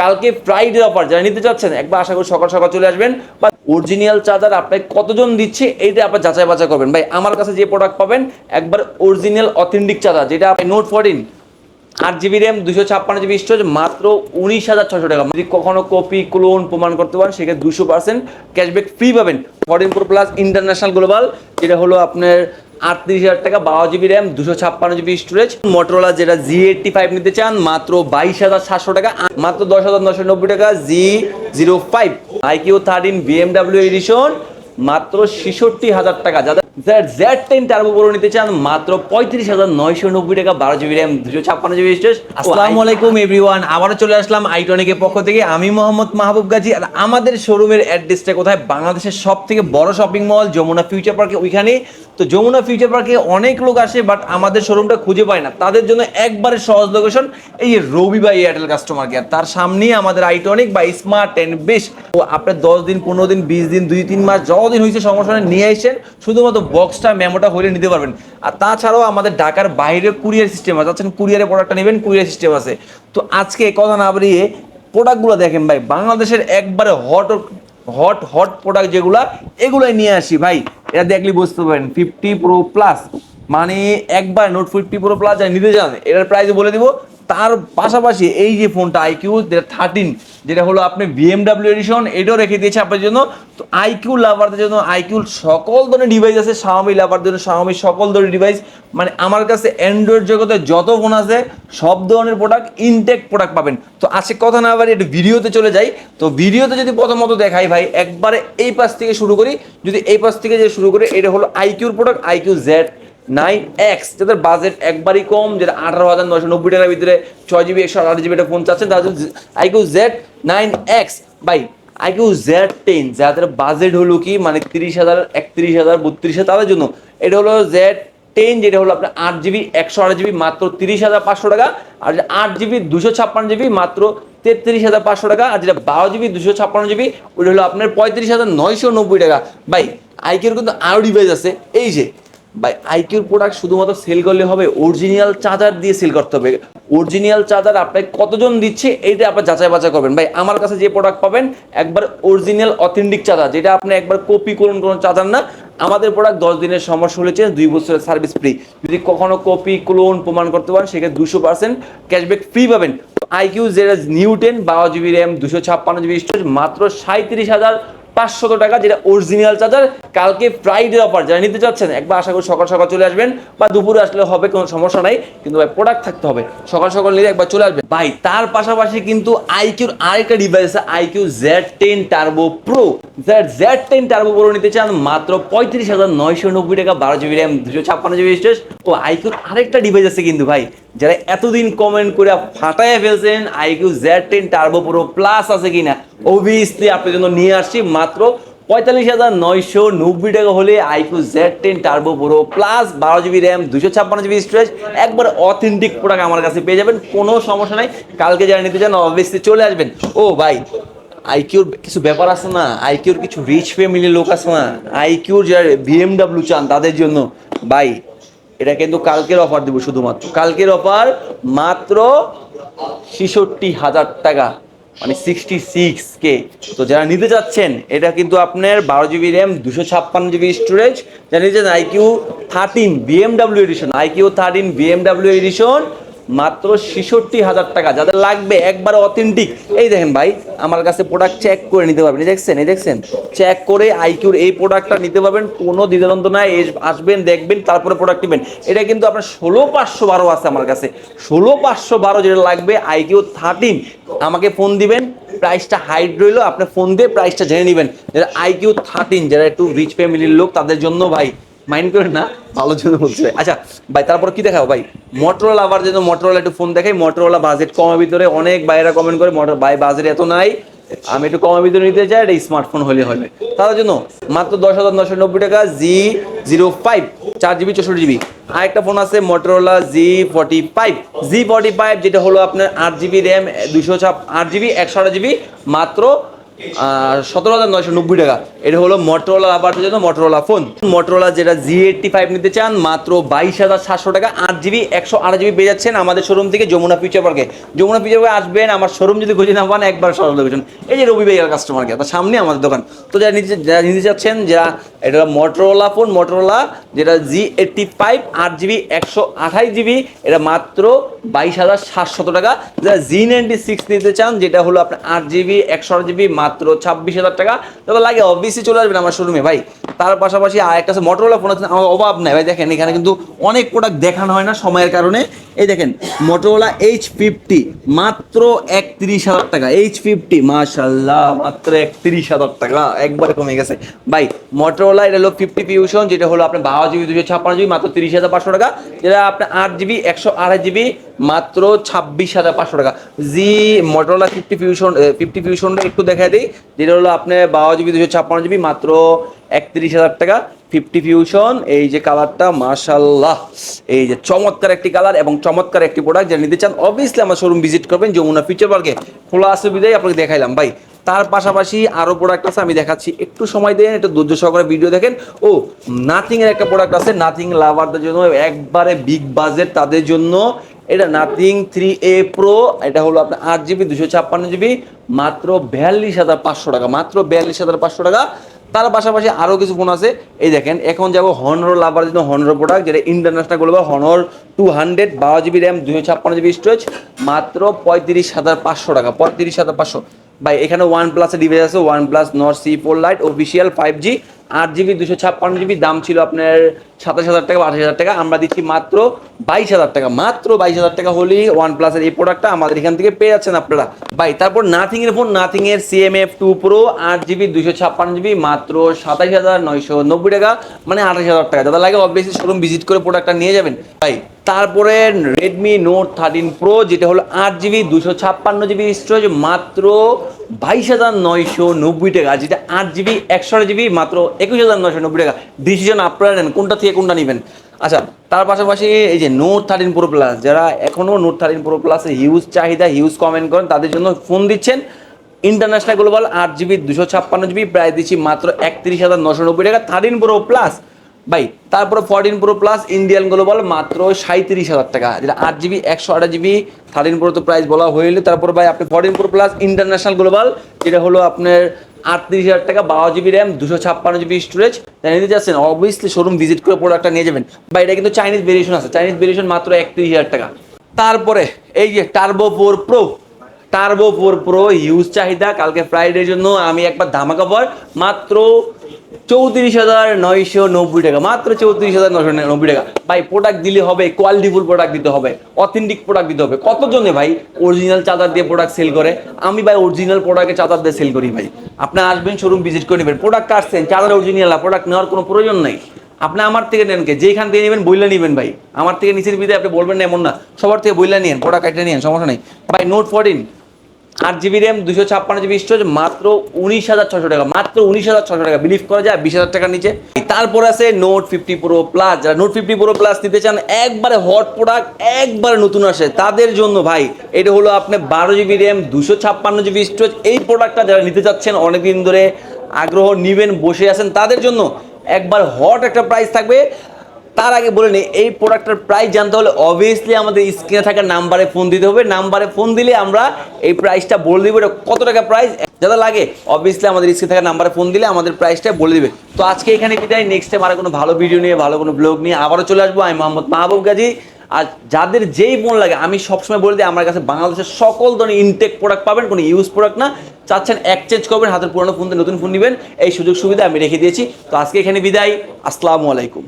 কালকে Friday offer যারা নিতে চাচ্ছেন, একবার আশা করি সকাল সকাল চলে আসবেন। বা অরিজিনাল চার্জার আপনাকে কতজন দিচ্ছে, এইটা আপনার যাচাই বাছাই করবেন। ভাই, আমার কাছে যে প্রোডাক্ট পাবেন, একবার অরিজিনাল অথেন্টিক চার্জার যেটা আপনি নোট ফোরটিন আট জিবি র্যাম দুশো ছাপ্পান্ন জিবি স্টোরেজ মাত্র উনিশ হাজার ছশো টাকা। যদি কখনো কপি ক্লোন প্রমাণ করতে পারেন, সেক্ষেত্রে দুশো পার্সেন্ট ক্যাশব্যাক ফ্রি পাবেন। Foreign pro plus international global যেটা হলো আপনার আটত্রিশ হাজার টাকা, বারো জিবি র্যাম দুশো ছাপ্পান্ন জিবি স্টোরেজ মোটরোলা যেটা জি এইটটি ফাইভ নিতে চান, মাত্র বাইশ হাজার সাতশো টাকা মাত্র দশ হাজার নশো নব্বই টাকা G zero five iQOO thirteen BMW edition মাত্র ছেষট্টি হাজার টাকা। যাদের জেড টেন টার্বো প্রো নিতে চান মাত্র পঁয়ত্রিশ হাজার নয়শো নব্বই টাকা বারো জিবি র্যাম দুশো ছাপ্পান্ন জিবি স্টোরেজ আসসালামু আলাইকুম এভরিওয়ান আবারও চলে আসলাম আইটনিকের পক্ষ থেকে। আমি মোহাম্মদ মাহবুব গাজী আর আমাদের শোরুমের অ্যাড্রেসটা কোথায়? বাংলাদেশের সব থেকে বড় শপিং মল যমুনা ফিউচার পার্কে ওইখানে। তো যমুনা ফিউচার পার্কে অনেক লোক আসে বাট আমাদের শোরুমটা খুঁজে পায় না। তাদের জন্য একবারে সহজ লোকেশন এই যে রবি বা এয়ারটেল কাস্টমার কেয়ার তার সামনেই আমাদের আইটনিক বা স্মার্ট অ্যান্ড বেশ তো আপনার দশ দিন পনেরো দিন বিশ দিন দুই তিন মাস যতদিন হয়েছে সমস্যা নিয়ে আসেন শুধুমাত্র বক্সটা মেমোটা হলে নিতে পারবেন। আর তাছাড়াও আমাদের ঢাকার বাইরে কুরিয়ার সিস্টেম আছে। আচ্ছা কুরিয়ারে প্রোডাক্টটা নেবেন, কুরিয়ার সিস্টেম আছে। তো আজকে কথা না বাড়িয়ে প্রোডাক্টগুলো দেখেন ভাই, বাংলাদেশের একবারে হট হট হট প্রোডাক্ট যেগুলো, এগুলাই নিয়ে আসি ভাই। এটা দেখলে বুঝতে পারেন ফিফটি প্রো প্লাস মানে একবার নোট ফিফটি প্রো প্লাস নিতে চান, এটার প্রাইস বলে দিব তার পাশাপাশি এই যে ফোনটা আইকিউ থার্টিন যেটা হলো আপনি বিএমডাব্লিউ এডিশন এটাও রেখে দিয়েছে আপনার জন্য। তো আইকিউ লাভারদের জন্য আইকিউ সকল ধরনের ডিভাইস আছে শাওমি লাভারদের জন্য শাওমি সকল ধরনের ডিভাইস মানে আমার কাছে অ্যান্ড্রয়েড জগতে যত ফোন আছে, সব ধরনের প্রোডাক্ট ইনটেক প্রোডাক্ট পাবেন। তো আজকে কথা না আবার একটু ভিডিওতে চলে যাই। তো ভিডিওতে যদি প্রথমত দেখাই ভাই, একবারে এই পাশ থেকে শুরু করি। যদি এই পাশ থেকে যে শুরু করি, এটা হলো আইকিউর product iQOO Z nine X, যাদের বাজেট একবারই কম যেটা আঠারো হাজার নশো নব্বই টাকার ভিতরে ছয় জিবি একশো আঠাশ জিবি একটা ফোন চাচ্ছেন তাদের iQOO Z nine X by iQOO Z ten যাদের বাজেট হলো কি মানে তিরিশ হাজার, একত্রিশ হাজার, বত্রিশ হাজার, তাদের জন্য, এটা হলো জেড টেন যেটা হলো আপনার আট জিবি একশো আট জিবি মাত্র তিরিশ হাজার পাঁচশো টাকা, আর আট জিবি দুশো ছাপ্পান্ন জিবি মাত্র তেত্রিশ হাজার পাঁচশো টাকা, আর যেটা বারো জিবি দুশো ছাপ্পান্ন জিবি ওটা হলো আপনার পঁয়ত্রিশ হাজার নয়শো নব্বই টাকা। ভাই আইকিউর কিন্তু আরও ডিভাইস আছে, এই যে ভাই আইকিউর প্রোডাক্ট শুধুমাত্র সেল করলে হবে অরিজিনাল চার্জার দিয়ে সেল করতে হবে। অরিজিনাল চার্জার আপনাকে কতজন দিচ্ছে, এইটা আপনার যাচাই বাছাই করবেন। ভাই, আমার কাছে যে প্রোডাক্ট পাবেন, একবার অরিজিনাল অথেন্টিক চার্জার, যেটা আপনি একবার কপি করুন কোনো চার্জার না, আমাদের প্রোডাক্ট দশ দিনের সমস্যা হলেছে, দুই বছরের সার্ভিস ফ্রি যদি কখনো কপি ক্লোন প্রমাণ করতে পারেন, সেক্ষেত্রে দুশো পার্সেন্ট ক্যাশব্যাক ফ্রি পাবেন। আইকিউ যেটা নিউ টেন বারো জিবি র্যাম দুশো ছাপ্পান্ন জিবি স্টোরেজ মাত্র সাঁত্রিশ হাজার পাঁচশত টাকা, যেটা অরিজিনাল চার্জার কালকে ফ্রাইডে অফার যারা নিতে চাচ্ছেন, একবার আশা করি সকাল সকাল চলে আসবেন, বা দুপুরে আসলে হবে, কোনো সমস্যা নাই, কিন্তু ভাই প্রোডাক্ট থাকতে হবে, সকাল সকাল নিলে একবার চলে আসবেন। ভাই, তার পাশাপাশি কিন্তু আইকিউর আরেকটা ডিভাইস আছে iQOO Z ten turbo pro Z Z ten turbo pro নিতে চান, মাত্র পঁয়ত্রিশ হাজার নয়শো নব্বই টাকা, বারো জিবি র্যাম দুশো ছাপ্পান্ন জিবি স্টোরেজ ও আইকিউর আরেকটা ডিভাইস আছে কিন্তু ভাই যারা এতদিন কমেন্ট করে ফাটাইয়া ফেলছেন iQOO Z ten turbo pro plus আছে কিনা অবভিয়াসলি আপনার জন্য নিয়ে আসছি মাত্র পঁয়তাল্লিশ হাজার নয়শো নব্বই টাকা হলে iQOO Z ten turbo pro plus বারো জিবি র্যাম দুশো ছাপ্পান্ন জিবি স্টোরেজ একবার অথেন্টিক প্রোডাক্ট আমার কাছে পেয়ে যাবেন, কোনো সমস্যা নাই, কালকে যারা নিতে চান অবভিয়াসলি চলে আসবেন। ও ভাই আইকিউর কিছু ব্যাপার আছে না? আইকিউর কিছু রিচ ফ্যামিলির লোক আছে না? আইকিউর যারা বিএমডাব্লিউ চান তাদের জন্য, ভাই এটা কিন্তু কালকের অফার দেবো শুধুমাত্র। কালকের অফার মাত্র ছেষট্টি হাজার টাকা মানে সিক্সটি সিক্স কে তো যারা নিতে চাচ্ছেন, এটা কিন্তু আপনার বারো জিবি র্যাম দুশো ছাপ্পান্ন জিবি স্টোরেজ যারা নিতে চান iQOO thirteen BMW edition iQOO thirteen BMW edition মাত্র ছেষট্টি হাজার টাকা। যাদের লাগবে একবার অথেন্টিক এই দেখেন ভাই, আমার কাছে প্রোডাক্ট চেক করে নিতে পারবেন। দেখছেন, এই দেখছেন? চেক করে আইকিউর এই প্রোডাক্টটা নিতে পারবেন, কোনো দ্বিধাদ্বন্দ্ব নাই। আসবেন, দেখবেন, তারপরে প্রোডাক্ট নেবেন। এটা কিন্তু আপনার ষোলো পাঁচশো বারো আছে আমার কাছে। ষোলো পাঁচশো বারো যেটা লাগবে আইকিউ থার্টিন আমাকে ফোন দিবেন। প্রাইসটা হাইট রইল, আপনি ফোন দিয়ে প্রাইসটা জেনে নেবেন। আইকিউ থার্টিন যারা একটু রিচ ফ্যামিলির লোক, তাদের জন্য ভাই মাইন্ড করেন না? ভালো জন্য বলছে আচ্ছা ভাই তারপর কি দেখাবো? ভাই মোটরোলা আবার যেন মোটরোলা একটু ফোন দেখাই মোটরোলা বাজেট কমের ভিতরে অনেক বাইরা কমেন্ট করে মোটর ভাই বাজেট এত নাই। আমি একটু কমের ভিতরে নিতে চাই এটা স্মার্টফোন হলে হবে। তার জন্য মাত্র দশ হাজার নশো নব্বই টাকা জি জিরো ফাইভ চার জিবি চৌষট্টি জিবি আরেকটা ফোন আছে Motorola G forty five G forty five যেটা হলো আপনার আট জিবি র্যাম দুশো ছাপ আট জিবি একশো আট জিবি মাত্র সতেরো হাজার নয়শো নব্বই টাকা। এটা হলো মোটরোলা আবার জন্য মোটরোলা ফোন মোটরোলা যেটা জি এইটটি ফাইভ নিতে চান, মাত্র বাইশ হাজার সাতশো টাকা, আট জিবি একশো আট জিবি পেয়ে যাচ্ছেন আমাদের শোরুম থেকে যমুনা ফিউচার পার্কে যমুনা ফিউচার পার্কে আসবেন, আমার শোরুম যদি খুঁজে না পান, একবার সরল লোকেশন এই যে রবি ভাইয়ার কাস্টমার কেয়ার তার সামনে আমাদের দোকান। তো যারা নিতে যারা নিতে চাচ্ছেন, যারা, এটা মোটরোলা ফোন মোটরোলা যেটা জি এইটটি ফাইভ আট জিবি একশো আঠাশ জিবি এটা মাত্র বাইশ হাজার সাতশত টাকা। যারা জি নাইনটি সিক্স নিতে চান, যেটা হলো আপনার আট জিবি একশো আট জিবি মাত্র ছাব্বিশ হাজার টাকা। তবে লাগে অবভিয়াসলি চলে আসবেন আমার শোরুমে ভাই। তার পাশাপাশি আর একটা মোটরোলা ফোন আছে, আমার অভাব নাই, ভাই, দেখেন, এখানে কিন্তু অনেক প্রোডাক্ট দেখানো হয় না সময়ের কারণে। এই দেখেন মোটরোলা এইচ ফিফটি মাত্র একত্রিশ হাজার টাকা এইচ ফিফটি মাশাল্লাহ মাত্র একত্রিশ হাজার টাকা, একবারে কমে গেছে। ভাই মোটরোলা এটা হলো ফিফটি ফিউশন যেটা হলো আপনার বারো জিবি দুশো ছাপ্পান্ন জিবি, মাত্র তিরিশ হাজার পাঁচশো টাকা। যেটা আপনার আট জিবি, একশো আড়াই জিবি, মাত্র ছাব্বিশ হাজার পাঁচশো টাকা। G Motorola fifty fusion fifty ফিউশনটা একটু দেখা দিই যেটা হলো আপনার বারো জিবি দুশো ছাপ্পান্ন জিবি মাত্র একত্রিশ হাজার টাকা। ফিফটি ফিউশন এই যে কালারটা মাশাল্লাহ এই যে চমৎকার একটি কালার এবং চমৎকার একটি প্রোডাক্ট যেটা নিতে চান অবভিয়াসলি আমার শোরুম ভিজিট করবেন যমুনা ফিউচার পার্কে খোলা আছে বিদায়, আপনাকে দেখাইলাম। ভাই, তার পাশাপাশি আরও প্রোডাক্ট আছে, আমি দেখাচ্ছি। একটু সময় দেন, একটু ধৈর্য সহকারে ভিডিও দেখেন। ও নাথিংয়ের একটা প্রোডাক্ট আছে নাথিং লাভারদের জন্য, একবারে বিগ বাজেট তাদের জন্য। এটা নাথিং থ্রি এ প্রো এটা হলো আপনার আট জিবি দুশো ছাপ্পান্ন জিবি মাত্র বিয়াল্লিশ হাজার পাঁচশো টাকা, মাত্র বিয়াল্লিশ হাজার পাঁচশো টাকা। তার পাশাপাশি আরও কিছু ফোন আছে। এই দেখেন, এখন যাব হনর লাভার জন্য হনর প্রোডাক্ট যেটা international global Honor two hundred বারো জিবি র্যাম দুশো ছাপ্পান্ন জিবি স্টোরেজ মাত্র পঁয়ত্রিশ হাজার পাঁচশো টাকা, পঁয়ত্রিশ হাজার পাঁচশো। ভাই, এখানে ওয়ান প্লাসের ডিভাইস আছে one plus Nord C four lite official five G আট জিবি দুশো ছাপ্পান্ন জিবি, দাম ছিল আপনার সাতাশ হাজার টাকা আঠাশ হাজার টাকা। আমরা দিচ্ছি মাত্র বাইশ হাজার টাকা। মাত্র বাইশ হাজার টাকা হলেই ওয়ান প্লাসের এই প্রোডাক্টটা আমাদের এখান থেকে পেয়ে যাচ্ছেন আপনারা। ভাই, তারপর নাথিং এর ফোন নাথিং এর সিএমএফ টু প্রো আট জিবি দুশো ছাপ্পান্ন জিবি, মাত্র সাতাশ হাজার নয়শো নব্বই টাকা মানে আঠাশ হাজার টাকা। যাদের লাগে অবভিয়াসলি শোরুম ভিজিট করে প্রোডাক্টটা নিয়ে যাবেন। ভাই, তারপরে রেডমি নোট থার্টিন প্রো যেটা হলো আট জিবি দুশো ছাপ্পান্ন জিবি স্টোরেজ মাত্র বাইশ হাজার নয়শো নব্বই টাকা। যেটা আট জিবি, একশো জিবি, মাত্র একুশ হাজার নয়শো নব্বই টাকা। ডিসিশন আপনারা নেন, কোনটা থেকে কোনটা নেবেন। আচ্ছা তার পাশাপাশি এই যে নোট থার্টিন প্রো প্লাস যারা এখনও নোট থার্টিন প্রো প্লাসে হিউজ চাহিদা হিউজ কমেন্ট করেন, তাদের জন্য ফোন দিচ্ছেন। ইন্টারন্যাশনাল গ্লোবাল আট জিবি, দুশো ছাপ্পান্ন জিবি, প্রায় দিচ্ছি মাত্র একত্রিশ হাজার নশো নব্বই টাকা। থার্টিন প্রো প্লাস ভাই, তারপরে fourteen pro plus Indian global মাত্র সাঁত্রিশ হাজার টাকা। যেটা আট জিবি একশো আট জিবি থার্টিন প্রো তো প্রাইস বলা হইলে তারপর ভাই, আপনি fourteen pro plus international global যেটা হলো আপনার আটত্রিশ হাজার টাকা, বারো জিবি র্যাম দুশো ছাপ্পান্ন জিবি স্টোরেজ নিতে চাচ্ছেন অবভিয়াসলি শোরুম ভিজিট করে প্রোডাক্টটা নিয়ে যাবেন। বা এটা কিন্তু চাইনিজ ভেরিয়েশন আছে। চাইনিজ ভেরিয়েশন মাত্র একত্রিশ হাজার টাকা। তারপরে, এই যে turbo four pro turbo four pro huge চাহিদা। কালকে ফ্রাইডের জন্য আমি একবার ধামাকা পর মাত্র চৌত্রিশ হাজার নয়শো নব্বই টাকা, মাত্র চৌত্রিশ হাজার নয়শো নব্বই টাকা। ভাই প্রোডাক্ট দিলে হবে কোয়ালিটিফুল প্রোডাক্ট দিতে হবে অথেন্টিক প্রোডাক্ট দিতে হবে। কতজনে ভাই অরিজিনাল চাদার দিয়ে প্রোডাক্ট সেল করে? আমি ভাই অরিজিনাল প্রোডাক্টে চাদার দিয়ে সেল করি ভাই। আপনি আসবেন শোরুম ভিজিট করে নেবেন। প্রোডাক্ট কাটছেন চাদার অরিজিনাল প্রোডাক্ট নেওয়ার কোনো প্রয়োজন নাই। আপনি আমার থেকে নেন কে? যেখান থেকে নেবেন, বইলা নেবেন ভাই। আমার থেকে নিচের বিদে আপনি বলবেন না, এমন না। সবার থেকে বইলা নিন প্রোডাক্ট কাটে নিন সমস্যা নেই। ভাই নোট ফোরটিন আট জিবি র্যাম দুশো ছাপ্পান্ন জিবি স্টোরেজ, মাত্র উনিশ হাজার ছশো টাকা, মাত্র উনিশ হাজার ছশো টাকা। বিলিভ করা যায়, বিশ হাজার টাকার নিচে। তারপর আছে নোট ফিফটি প্রো প্লাস যারা নোট ফিফটি প্রো প্লাস নিতে চান, একবারে হট প্রোডাক্ট একবারে নতুন আসে। তাদের জন্য ভাই, এটা হলো আপনি বারো জিবি র্যাম দুশো ছাপ্পান্ন জিবি স্টোরেজ। এই প্রোডাক্টটা যারা নিতে চাচ্ছেন, অনেকদিন ধরে আগ্রহ নিবেন, বসে আছেন, তাদের জন্য একবার হট একটা প্রাইস থাকবে। তার আগে বলে নিই এই প্রোডাক্টের প্রাইস জানতে হলে অবভিয়াসলি আমাদের স্ক্রিনে থাকা নাম্বারে ফোন দিতে হবে। নাম্বারে ফোন দিলে আমরা এই প্রাইসটা বলে দিব, এটা কত টাকা প্রাইস যারা লাগে অবভিয়াসলি আমাদের স্ক্রিনে থাকা নাম্বারে ফোন দিলে আমাদের প্রাইসটা বলে দিবে। তো আজকে এখানে বিদায় নেক্সট টাইম আর কোনো ভালো ভিডিও নিয়ে, ভালো কোনো ব্লগ নিয়ে আবারও চলে আসব। আমি মোহাম্মদ মাহবুব গাজী। আর যাদের যেই ফোন লাগে, আমি সবসময় বলে দিই, আমার কাছে বাংলাদেশের সকল ধরনের ইনটেক প্রোডাক্ট পাবেন, কোনো ইউজ প্রোডাক্ট না। চাচ্ছেন এক্সচেঞ্জ করবেন, হাতের পুরোনো ফোন নতুন ফোন নেবেন, এই সুযোগ সুবিধা আমি রেখে দিয়েছি। তো আজকে এখানে বিদায়, আসসালামু আলাইকুম।